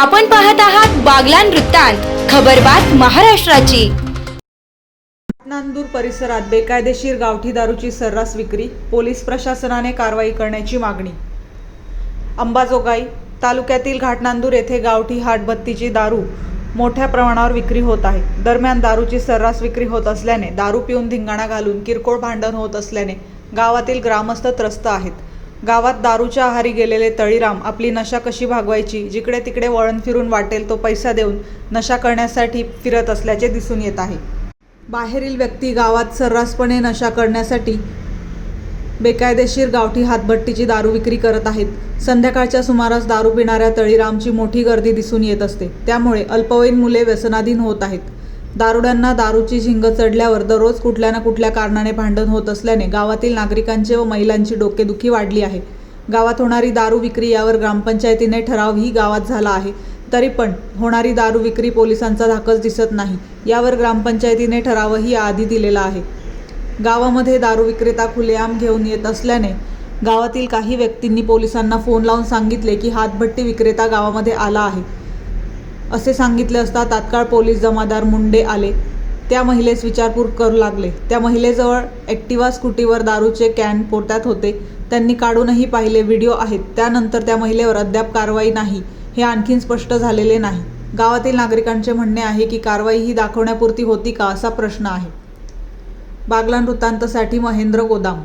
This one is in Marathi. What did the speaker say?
आपण पाहत आहात बागलान वृत्तांत खबरबात महाराष्ट्राची. नांदूर परिसरात बेकायदेशीर गावठी दारूची सर्रास विक्री पोलीस प्रशासनाने कारवाई करण्याची मागणी. अंबाजोगाई तालुक्यातील घाटनांदूर येथे गावठी हाटबत्तीची दारू मोठ्या प्रमाणावर विक्री होत आहे. दरम्यान दारूची सर्रास विक्री होत असल्याने दारू पिऊन धिंगाणा घालून किरकोळ भांडण होत असल्याने गावातील ग्रामस्थ त्रस्त आहेत. गावात दारूच्या आहारी गेलेले तळीराम आपली नशा कशी भागवायची? जिकडे तिकडे वळण फिरून वाटेल तो पैसा देऊन नशा करण्यासाठी फिरत असल्याचे दिसून येत आहे. बाहेरील व्यक्ती गावात सर्रासपणे नशा करण्यासाठी बेकायदेशीर गावठी हातभट्टीची दारू विक्री करत आहेत. संध्याकाळच्या सुमारास दारू पिणाऱ्या तळीरामची मोठी गर्दी दिसून येत असते. त्यामुळे अल्पवयीन मुले व्यसनाधीन होत आहेत. दारुड्यांना दारूची झिंग चढल्यावर दररोज कुठल्या ना कुठल्या कारणाने भांडण होत असल्याने गावातील नागरिकांचे व महिलांची डोकेदुखी वाढली आहे. गावात होणारी दारू विक्री यावर ग्रामपंचायतीने ठरावही गावात झाला आहे. तरी पण होणारी दारू विक्री पोलिसांचा धाकच दिसत नाही. यावर ग्रामपंचायतीने ठरावही आधी दिलेला आहे. गावामध्ये दारू विक्रेता खुलेआम घेऊन येत असल्याने गावातील काही व्यक्तींनी पोलिसांना फोन लावून सांगितले की हातभट्टी विक्रेता गावामध्ये आला आहे. असे सांगितले असता तात्काळ पोलीस जमादार मुंडे आले. त्या महिलेस विचारपूर करू लागले. त्या महिलेजवळ ॲक्टिवा स्कूटीवर दारूचे कॅन पोत्यात होते. त्यांनी काढूनही पाहिले व्हिडिओ आहेत. त्यानंतर त्या महिलेवर अद्याप कारवाई नाही हे आणखीन स्पष्ट झालेले नाही. गावातील नागरिकांचे म्हणणे आहे की कारवाई ही दाखवण्यापुरती होती का असा प्रश्न आहे. बागलान वृत्तांतसाठी महेंद्र गोदाम.